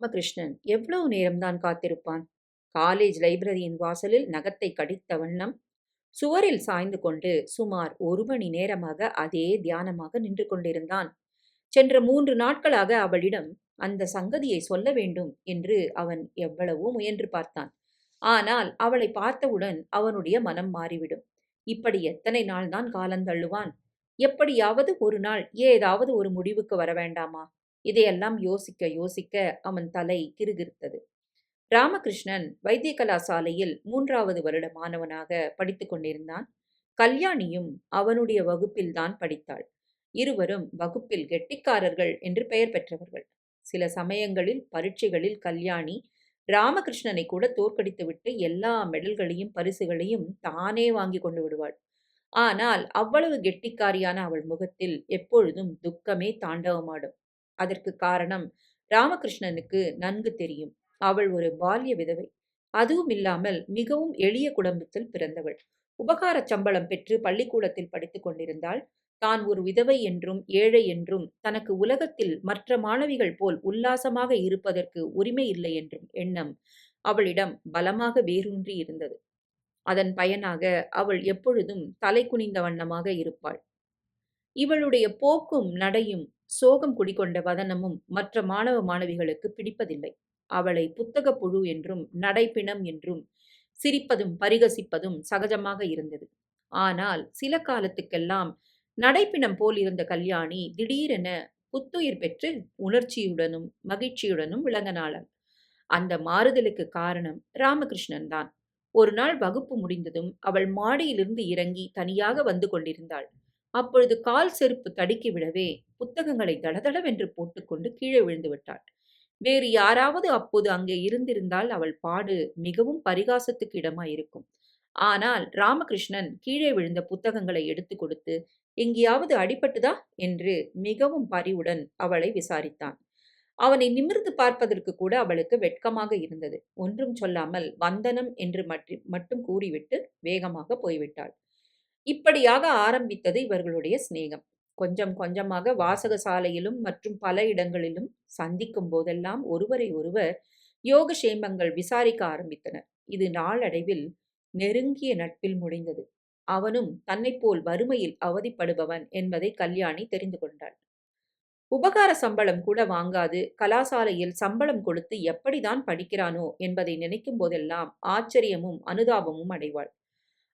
ராமகிருஷ்ணன் எவ்வளவு நேரம்தான் காத்திருப்பான்? காலேஜ் லைப்ரரியின் வாசலில் நகத்தை கடித்த வண்ணம் சுவரில் சாய்ந்து கொண்டு சுமார் ஒரு மணி நேரமாக அதே தியானமாக நின்று கொண்டிருந்தான். சென்ற மூன்று நாட்களாக அவளிடம் அந்த சங்கதியை சொல்ல வேண்டும் என்று அவன் எவ்வளவோ முயன்று பார்த்தான். ஆனால் அவளை பார்த்தவுடன் அவனுடைய மனம் மாறிவிடும். இப்படி எத்தனை நாள்தான் காலந்தள்ளுவான்? எப்படியாவது ஒரு நாள் ஏதாவது ஒரு முடிவுக்கு வர வேண்டாமா? இதையெல்லாம் யோசிக்க யோசிக்க அவன் தலை கிறுகிறுத்தது ராமகிருஷ்ணன் வைத்திய கலாசாலையில் மூன்றாவது வருட மாணவனாக படித்துக் கொண்டிருந்தான். கல்யாணியும் அவனுடைய வகுப்பில்தான் படித்தாள். இருவரும் வகுப்பில் கெட்டிக்காரர்கள் என்று பெயர் பெற்றவர்கள். சில சமயங்களில் பரீட்சைகளில் கல்யாணி ராமகிருஷ்ணனை கூட தோற்கடித்துவிட்டு எல்லா மெடல்களையும் பரிசுகளையும் தானே வாங்கி கொண்டு விடுவாள். ஆனால் அவ்வளவு கெட்டிக்காரியான அவள் முகத்தில் எப்பொழுதும் துக்கமே தாண்டவமாடும். அதற்கு காரணம் ராமகிருஷ்ணனுக்கு நன்கு தெரியும். அவள் ஒரு பால்ய விதவை. அதுவும் இல்லாமல் மிகவும் எளிய குடும்பத்தில் பிறந்தவள். உபகார சம்பளம் பெற்று பள்ளிக்கூடத்தில் படித்துக் கொண்டிருந்தாள். தான் ஒரு விதவை என்றும் ஏழை என்றும் தனக்கு உலகத்தில் மற்ற மாணவிகள் போல் உல்லாசமாக இருப்பதற்கு உரிமை இல்லை என்றும் எண்ணம் அவளிடம் பலமாக வேரூன்றி இருந்தது. அதன் பயனாக அவள் எப்பொழுதும் தலை குனிந்த வண்ணமாக இருப்பாள். இவளுடைய போக்கும் நடையும் சோகம் குடிகொண்ட வதனமும் மற்ற மாணவ மாணவிகளுக்கு பிடிப்பதில்லை. அவளை புத்தக புழு என்றும் நடைப்பிணம் என்றும் சிரிப்பதும் பரிகசிப்பதும் சகஜமாக இருந்தது. ஆனால் சில காலத்துக்கெல்லாம் நடைப்பிணம் போல் இருந்த கல்யாணி திடீரென புத்துயிர் பெற்று உணர்ச்சியுடனும் மகிழ்ச்சியுடனும் விளங்கினாளாள் அந்த மாறுதலுக்கு காரணம் ராமகிருஷ்ணன் தான். ஒரு நாள் வகுப்பு முடிந்ததும் அவள் மாடியிலிருந்து இறங்கி தனியாக வந்து கொண்டிருந்தாள். அப்பொழுது கால் செருப்பு தடுக்கி விடவே புத்தகங்களை தடதடவென்று போட்டுக்கொண்டு கீழே விழுந்து விட்டாள். வேறு யாராவது அப்போது அங்கே இருந்திருந்தால் அவள் பாடு மிகவும் பரிகாசத்துக்கு இடமாயிருக்கும். ஆனால் ராமகிருஷ்ணன் கீழே விழுந்த புத்தகங்களை எடுத்து கொடுத்து எங்கேயாவது அடிபட்டுதா? என்று மிகவும் பரிவுடன் அவளை விசாரித்தான். அவனை நிமிர்ந்து பார்ப்பதற்கு கூட அவளுக்கு வெட்கமாக இருந்தது. ஒன்றும் சொல்லாமல் வந்தனம் என்று மட்டும் கூறிவிட்டு வேகமாக போய்விட்டாள். இப்படியாக ஆரம்பித்தது இவர்களுடைய சிநேகம். கொஞ்சம் கொஞ்சமாக வாசக சாலையிலும் மற்றும் பல இடங்களிலும் சந்திக்கும் போதெல்லாம் ஒருவரை ஒருவர் யோகசேமங்கள் விசாரிக்க ஆரம்பித்தனர். இது நாளடைவில் நெருங்கிய நட்பில் முடிந்தது. அவனும் தன்னைப் போல் வறுமையில் அவதிப்படுபவன் என்பதை கல்யாணி தெரிந்து கொண்டாள். உபகார சம்பளம் கூட வாங்காது கலாசாலையில் சம்பளம் கொடுத்து எப்படிதான் படிக்கிறானோ என்பதை நினைக்கும் போதெல்லாம் ஆச்சரியமும் அனுதாபமும் அடைவாள்.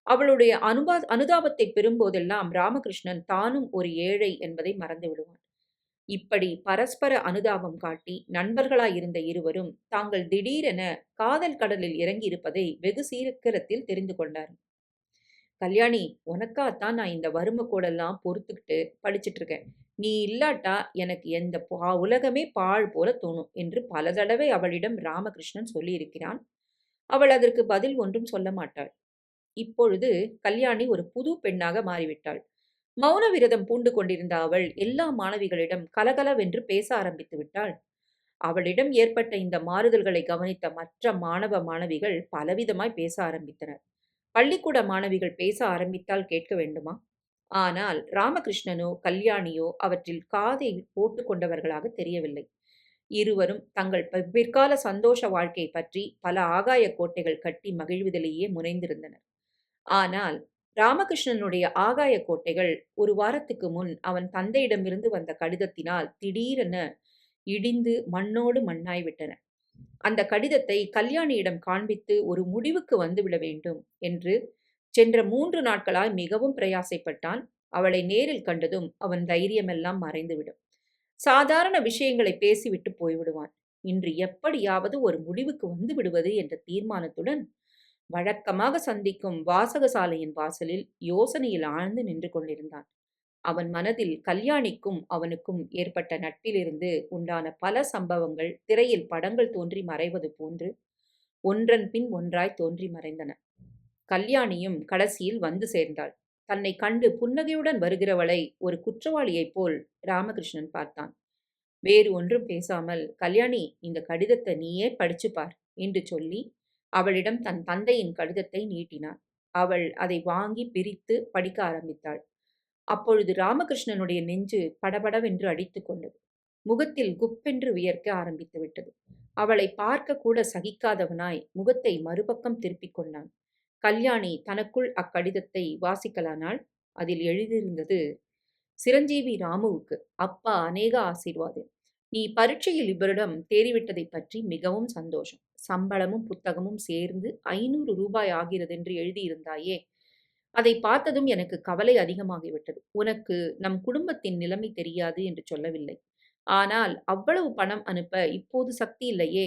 அவளுடைய அனுபா அனுதாபத்தை பெறும்போதெல்லாம் ராமகிருஷ்ணன் தானும் ஒரு ஏழை என்பதை மறந்து விடுவான். இப்படி பரஸ்பர அனுதாபம் காட்டி நண்பர்களாயிருந்த இருவரும் தாங்கள் திடீரென காதல் கடலில் இறங்கி இருப்பதை வெகு சீக்கிரத்தில் தெரிந்து கொண்டார் கல்யாணி உனக்காத்தான் நான் இந்த வறுமை கூடெல்லாம் பொறுத்துக்கிட்டு படிச்சுட்டு இருக்கேன். நீ இல்லாட்டா எனக்கு எந்த பா உலகமே பாழ் போல தோணும் என்று பல தடவை அவளிடம் ராமகிருஷ்ணன் சொல்லியிருக்கிறான். அவள் அதற்கு பதில் ஒன்றும் சொல்ல மாட்டாள். இப்பொழுது கல்யாணி ஒரு புது பெண்ணாக மாறிவிட்டாள். மௌன விரதம் பூண்டு கொண்டிருந்த அவள் எல்லா மாணவிகளிடம் கலகலவென்று பேச ஆரம்பித்து விட்டாள். அவளிடம் ஏற்பட்ட இந்த மாறுதல்களை கவனித்த மற்ற மாணவ மாணவிகள் பலவிதமாய் பேச ஆரம்பித்தனர். பள்ளிக்கூட மாணவிகள் பேச ஆரம்பித்தால் கேட்க வேண்டுமா? ஆனால் ராமகிருஷ்ணனோ கல்யாணியோ அவற்றில் காதை போட்டு கொண்டவர்களாக தெரியவில்லை. இருவரும் தங்கள் பிற்கால சந்தோஷ வாழ்க்கை பற்றி பல ஆகாய கோட்டைகள் கட்டி மகிழ்வதிலேயே முனைந்திருந்தனர். ஆனால் ராமகிருஷ்ணனுடைய ஆகாய கோட்டைகள் ஒரு வாரத்துக்கு முன் அவன் தந்தையிடமிருந்து வந்த கடிதத்தினால் திடீரென இடிந்து மண்ணோடு மண்ணாய்விட்டன அந்த கடிதத்தை கல்யாணியிடம் காண்பித்து ஒரு முடிவுக்கு வந்துவிட வேண்டும் என்று சென்ற மூன்று நாட்களாய் மிகவும் பிரயாசைப்பட்டான். அவளை நேரில் கண்டதும் அவன் தைரியமெல்லாம் மறைந்துவிடும். சாதாரண விஷயங்களை பேசிவிட்டு போய்விடுவான். இன்று எப்படியாவது ஒரு முடிவுக்கு வந்து விடுவது என்ற தீர்மானத்துடன் வழக்கமாக சந்திக்கும் வாசகசாலையின் வாசலில் யோசனையில் ஆழ்ந்து நின்று கொண்டிருந்தான். அவன் மனதில் கல்யாணிக்கும் அவனுக்கும் ஏற்பட்ட நட்பிலிருந்து உண்டான பல சம்பவங்கள் திரையில் படங்கள் தோன்றி மறைவது போன்று ஒன்றன் பின் ஒன்றாய் தோன்றி மறைந்தன. கல்யாணியும் கடைசியில் வந்து சேர்ந்தாள். தன்னை கண்டு புன்னகையுடன் வருகிறவளை ஒரு குற்றவாளியைப் போல் ராமகிருஷ்ணன் பார்த்தான். வேறு ஒன்றும் பேசாமல் கல்யாணி இந்த கடிதத்தை நீயே படிச்சுப்பார் என்று சொல்லி அவளிடம் தன் தந்தையின் கடிதத்தை நீட்டினான். அவள் அதை வாங்கி பிரித்து படிக்க ஆரம்பித்தாள். அப்பொழுது ராமகிருஷ்ணனுடைய நெஞ்சு படபடவென்று அடித்து கொண்டது. முகத்தில் குப்பென்று வியர்க்க ஆரம்பித்து விட்டது. அவளை பார்க்க கூட சகிக்காதவனாய் முகத்தை மறுபக்கம் திருப்பிக் கொண்டான். கல்யாணி தனக்குள் அக்கடிதத்தை வாசிக்கலானால் அதில் எழுதியிருந்தது சிரஞ்சீவி ராமுவுக்கு அப்பா அநேக ஆசீர்வாதம். நீ பரீட்சையில் இவரிடம் தேறிவிட்டதை பற்றி மிகவும் சந்தோஷம். சம்பளமும் புத்தகமும் சேர்ந்து ஐநூறு ரூபாய் ஆகிறது என்று எழுதியிருந்தாயே. அதை பார்த்ததும் எனக்கு கவலை அதிகமாகிவிட்டது உனக்கு நம் குடும்பத்தின் நிலைமை தெரியாது என்று சொல்லவில்லை. ஆனால் அவ்வளவு பணம் அனுப்ப இப்போது சக்தி இல்லையே.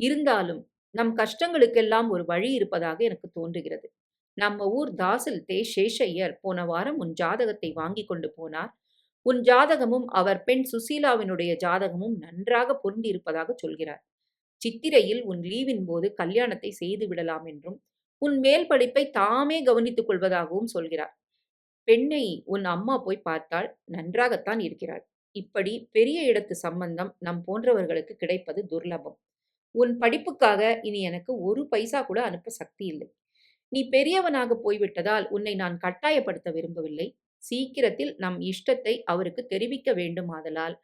இருந்தாலும் நம் கஷ்டங்களுக்கெல்லாம் ஒரு வழி இருப்பதாக எனக்கு தோன்றுகிறது. நம்ம ஊர் தாசில் தே. சேஷையர் போன வாரம் உன் ஜாதகத்தை வாங்கி கொண்டு போனார். உன் ஜாதகமும் அவர் பெண் சுசீலாவினுடைய ஜாதகமும் நன்றாக பொருந்தியிருப்பதாக சொல்கிறார். சித்திரையில் உன் லீவின் போது கல்யாணத்தை செய்து விடலாம் என்றும் உன் மேல் படிப்பை தாமே கவனித்துக் கொள்வதாகவும் சொல்கிறார். பெண்ணை உன் அம்மா போய் பார்த்தால் நன்றாகத்தான் இருக்கிறாள். இப்படி பெரிய இடத்து சம்பந்தம் நம் போன்றவர்களுக்கு கிடைப்பது துர்லபம். உன் படிப்புக்காக இனி எனக்கு ஒரு பைசா கூட அனுப்ப சக்தி இல்லை. நீ பெரியவனாக போய்விட்டதால் உன்னை நான் கட்டாயப்படுத்த விரும்பவில்லை. சீக்கிரத்தில் நம் இஷ்டத்தை அவருக்கு தெரிவிக்க வேண்டுமாதலால்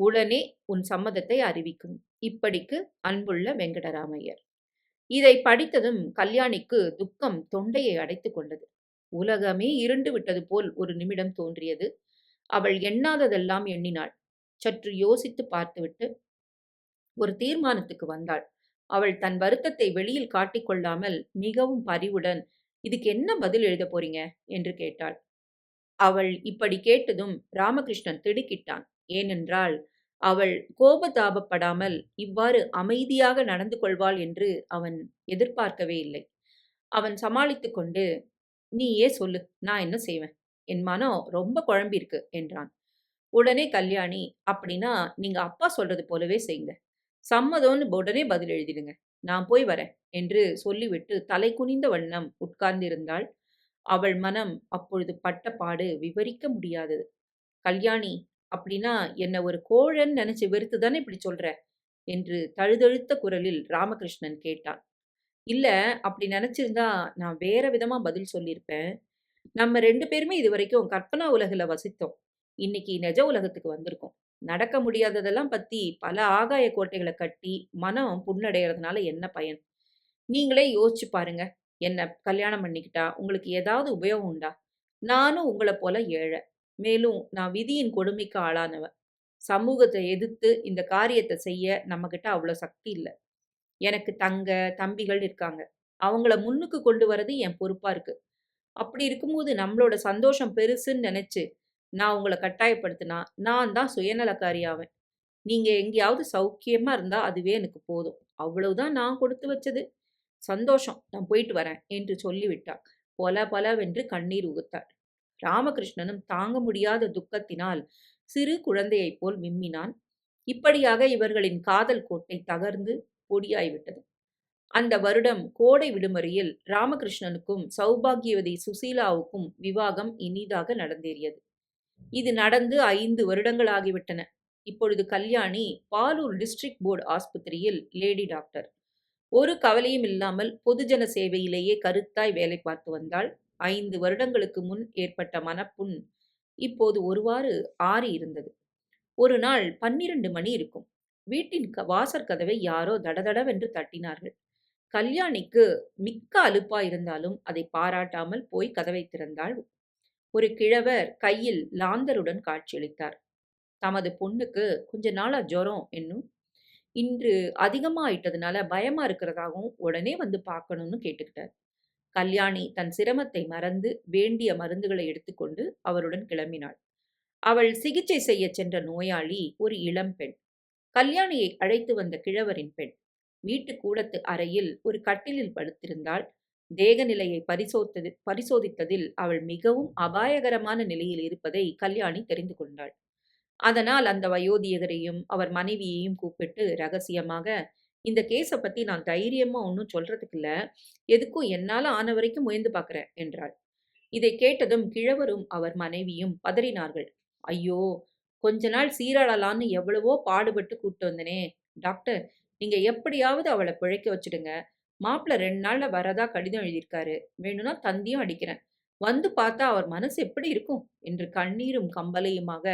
உடனே உன் சம்மதத்தை அறிவிக்கும். இப்படிக்கு அன்புள்ள வெங்கடராமையர். இதை படித்ததும் கல்யாணிக்கு துக்கம் தொண்டையை அடைத்து கொண்டது. உலகமே இருண்டு விட்டது போல் ஒரு நிமிடம் தோன்றியது. அவள் எண்ணாததெல்லாம் எண்ணினாள். சற்று யோசித்து பார்த்துவிட்டு ஒரு தீர்மானத்துக்கு வந்தாள். அவள் தன் வருத்தத்தை வெளியில் காட்டிக்கொள்ளாமல் மிகவும் பரிவுடன் இதுக்கு என்ன பதில் எழுத போறீங்க? என்று கேட்டாள். அவள் இப்படி கேட்டதும் ராமகிருஷ்ணன் திடுக்கிட்டான். ஏனென்றால் அவள் கோபதாபப்படாமல் இவ்வாறு அமைதியாக நடந்து கொள்வாள் என்று அவன் எதிர்பார்க்கவே இல்லை. அவன் சமாளித்து கொண்டு நீயே சொல்லு நான் என்ன செய்வேன்? என் மனம் ரொம்ப குழம்பிருக்கு என்றான். உடனே கல்யாணி அப்படின்னா நீங்க அப்பா சொல்றது போலவே செய்யுங்க. சம்மதம்னு உடனே பதில் எழுதிடுங்க. நான் போய் வரேன் என்று சொல்லிவிட்டு தலை குனிந்த வண்ணம் உட்கார்ந்திருந்தாள். அவள் மனம் அப்பொழுது பட்ட பாடு விவரிக்க முடியாதது. கல்யாணி அப்படின்னா என்ன ஒரு கோழன் நினைச்சு வெறுத்து தானே இப்படி சொல்ற? என்று தழுதழுத்த குரலில் ராமகிருஷ்ணன் கேட்டான். இல்ல அப்படி நினைச்சிருந்தா நான் வேற விதமா பதில் சொல்லியிருப்பேன். நம்ம ரெண்டு பேருமே இது வரைக்கும் கற்பனா உலகில் வசித்தோம். இன்னைக்கு நிஜ உலகத்துக்கு வந்திருக்கோம். நடக்க முடியாததெல்லாம் பத்தி பல ஆகாய கோட்டைகளை கட்டி மனம் புண்ணடைகிறதுனால என்ன பயன்? நீங்களே யோசிச்சு பாருங்க. என்ன கல்யாணம் பண்ணிக்கிட்டா உங்களுக்கு ஏதாவது உபயோகம் உண்டா? நானும் உங்களை போல ஏழை. மேலும் நான் விதியின் கொடுமைக்கு ஆளானவன். சமூகத்தை எதிர்த்து இந்த காரியத்தை செய்ய நம்மக்கிட்ட அவ்வளோ சக்தி இல்லை. எனக்கு தங்க தம்பிகள் இருக்காங்க. அவங்கள முன்னுக்கு கொண்டு வரது என் பொறுப்பாக இருக்கு. அப்படி இருக்கும்போது நம்மளோட சந்தோஷம் பெருசுன்னு நினச்சி நான் உங்களை கட்டாயப்படுத்தினா நான் தான் சுயநலக்காரியாவேன் நீங்கள் எங்கேயாவது சௌக்கியமாக இருந்தால் அதுவே எனக்கு போதும். அவ்வளவுதான் நான் கொடுத்து வச்சது. சந்தோஷம் நான் போயிட்டு வரேன் என்று சொல்லிவிட்டாள். பொல பலவென்று கண்ணீர் உகுத்தாள். ராமகிருஷ்ணனும் தாங்க முடியாத துக்கத்தினால் சிறு குழந்தையைப் போல் விம்மினான் இப்படியாக இவர்களின் காதல் கோட்டை தகர்ந்து பொடியாய்விட்டது. அந்த வருடம் கோடை விடுமுறையில் ராமகிருஷ்ணனுக்கும் சௌபாகியவதி சுசீலாவுக்கும் விவாகம் இனிதாக நடந்தேறியது. இது நடந்து ஐந்து வருடங்கள் ஆகிவிட்டன இப்பொழுது கல்யாணி பாலூர் டிஸ்ட்ரிக்ட் போர்டு ஆஸ்பத்திரியில் லேடி டாக்டர். ஒரு கவலையும் இல்லாமல் பொதுஜன சேவையிலேயே கருத்தாய் வேலை பார்த்து வந்தாள். ஐந்து வருடங்களுக்கு முன் ஏற்பட்ட மனப்புண் இப்போது ஒருவாறு ஆறி இருந்தது. ஒரு நாள் பன்னிரண்டு மணி இருக்கும். வீட்டின் க வாசற்கதவை யாரோ தடதடவென்று தட்டினார்கள். கல்யாணிக்கு மிக்க அலுப்பா இருந்தாலும் அதை பாராட்டாமல் போய் கதவை திறந்தாள் ஒரு கிழவர் கையில் லாந்தருடன் காட்சியளித்தார். தமது பொண்ணுக்கு கொஞ்ச நாளா ஜுரம் என்னும். இன்று அதிகமாயிட்டதுனால பயமா இருக்கிறதாகவும் உடனே வந்து பார்க்கணும்னு கேட்டுக்கிட்டார். கல்யாணி தன் சிரமத்தை மறந்து வேண்டிய மருந்துகளை எடுத்துக்கொண்டு அவருடன் கிளம்பினாள். அவள் சிகிச்சை செய்ய சென்ற நோயாளி ஒரு இளம் பெண். கல்யாணியை அழைத்து வந்த கிழவரின் பெண். வீட்டு கூடத்து அறையில் ஒரு கட்டிலில் படுத்திருந்தாள். தேக நிலையை பரிசோத்தது பரிசோதித்ததில் அவள் மிகவும் அபாயகரமான நிலையில் இருப்பதை கல்யாணி தெரிந்து கொண்டாள். அதனால் அந்த வயோதிகரையும் அவர் மனைவியையும் கூப்பிட்டு ரகசியமாக இந்த கேஸை பத்தி நான் தைரியமா ஒன்றும் சொல்றதுக்கு இல்ல. எதுக்கும் என்னால ஆன வரைக்கும் முயன்று பார்க்குறேன் என்றாள். இதை கேட்டதும் கிழவரும் அவர் மனைவியும் பதறினார்கள். ஐயோ கொஞ்ச நாள் சீராளலான்னு எவ்வளவோ பாடுபட்டு கூப்பிட்டு வந்தனே. டாக்டர் நீங்க எப்படியாவது அவளை பிழைக்க வச்சுடுங்க. மாப்பிள்ள ரெண்டு நாள்ல வரதா கடிதம் எழுதியிருக்காரு. வேணும்னா தந்தியும் அடிக்கிறேன். வந்து பார்த்தா அவர் மனசு எப்படி இருக்கும்? என்று கண்ணீரும் கம்பலையுமாக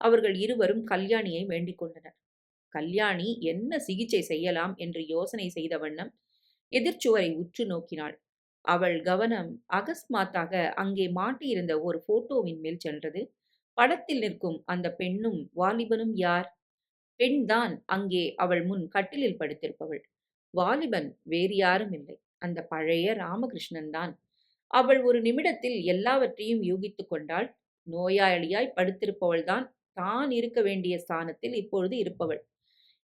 அவர்கள் இருவரும் கல்யாணியை வேண்டிக் கொண்டனர். கல்யாணி என்ன சிகிச்சை செய்யலாம் என்று யோசனை செய்த வண்ணம் எதிர்ச்சுவரை உற்று நோக்கினாள். அவள் கவனம் அகஸ்மாத்தாக அங்கே மாட்டியிருந்த ஒரு போட்டோவின் மேல் சென்றது. படத்தில் நிற்கும் அந்த பெண்ணும் வாலிபனும் யார்? பெண்தான் அங்கே அவள் முன் கட்டிலில் படுத்திருப்பவள். வாலிபன் வேறு யாரும் இல்லை. அந்த பழைய ராமகிருஷ்ணன் தான். அவள் ஒரு நிமிடத்தில் எல்லாவற்றையும் யூகித்துக் கொண்டாள். நோயாளியாய் படுத்திருப்பவள்தான் தான் இருக்க வேண்டிய ஸ்தானத்தில் இப்பொழுது இருப்பவள்.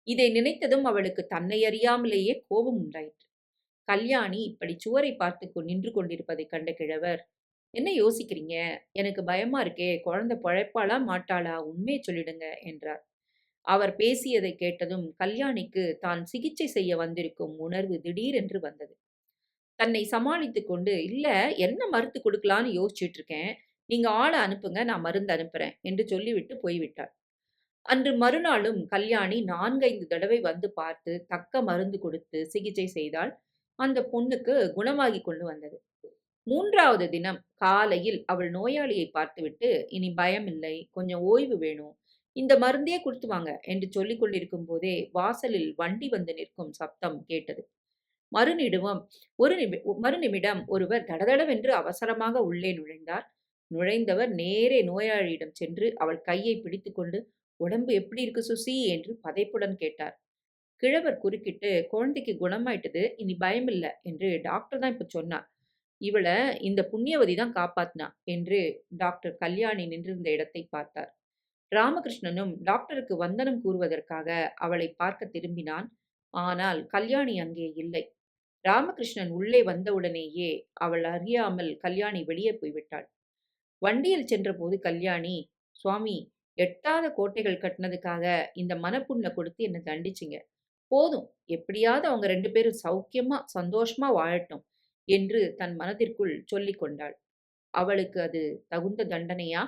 இதை நினைத்ததும் அவளுக்கு தன்னை அறியாமலேயே கோபம் உண்டாயிற்று. கல்யாணி இப்படி சுவரை பார்த்து நின்று கொண்டிருப்பதை கண்ட கிழவர் என்ன யோசிக்கிறீங்க? எனக்கு பயமா இருக்கே குழந்தை பழைப்பாளா மாட்டாளா? உண்மையை சொல்லிடுங்க என்றார். அவர் பேசியதை கேட்டதும் கல்யாணிக்கு தான் சிகிச்சை செய்ய வந்திருக்கும் உணர்வு திடீரென்று வந்தது. தன்னை சமாளித்து கொண்டு இல்ல என்ன மருந்து கொடுக்கலான்னு யோசிச்சுட்டு இருக்கேன். நீங்க ஆளை அனுப்புங்க நான் மருந்து அனுப்புறேன் என்று சொல்லிவிட்டு போய்விட்டாள். அன்று மறுநாளும் கல்யாணி நான்கைந்து தடவை வந்து பார்த்து தக்க மருந்து கொடுத்து சிகிச்சை செய்தால் அந்த பொண்ணுக்கு குணமாகி கொண்டு வந்தது. மூன்றாவது தினம் காலையில் அவள் நோயாளியை பார்த்துவிட்டு இனி பயம் இல்லை கொஞ்சம் ஓய்வு வேணும். இந்த மருந்தே கொடுத்து வாங்க என்று சொல்லிக் கொண்டிருக்கும் போதே வாசலில் வண்டி வந்து நிற்கும் சப்தம் கேட்டது. மறுநிடுவம் ஒரு நிமி மறுநிமிடம் ஒருவர் தடதடவென்று அவசரமாக உள்ளே நுழைந்தார். நுழைந்தவர் நேரே நோயாளியிடம் சென்று அவள் கையை பிடித்துக்கொண்டு உடம்பு எப்படி இருக்கு சுசி? என்று பதைப்புடன் கேட்டார். கிழவர் குறுக்கிட்டு குழந்தைக்கு குணமாயிட்டது இனி பயமில்லை என்று டாக்டர் தான் இப்போ சொன்னார். இவளை இந்த புண்ணியவதி தான் காப்பாத்தினா என்று டாக்டர் கல்யாணி நின்றிருந்த இடத்தை பார்த்தார். ராமகிருஷ்ணனும் டாக்டருக்கு வந்தனம் கூறுவதற்காக அவளை பார்க்க திரும்பினான். ஆனால் கல்யாணி அங்கே இல்லை. ராமகிருஷ்ணன் உள்ளே வந்தவுடனேயே அவள் அறியாமல் கல்யாணி வெளியே போய்விட்டாள். வண்டியில் சென்றபோது கல்யாணி சுவாமி எட்டாத கோட்டைகள் கட்டினதுக்காக இந்த மனப்புண்ணை கொடுத்து என்னை தண்டிச்சிங்க. போதும் எப்படியாவது அவங்க ரெண்டு பேரும் சௌக்கியமா சந்தோஷமா வாழட்டும் என்று தன் மனதிற்குள் சொல்லிக் கொண்டாள். அவளுக்கு அது தகுந்த தண்டனையா?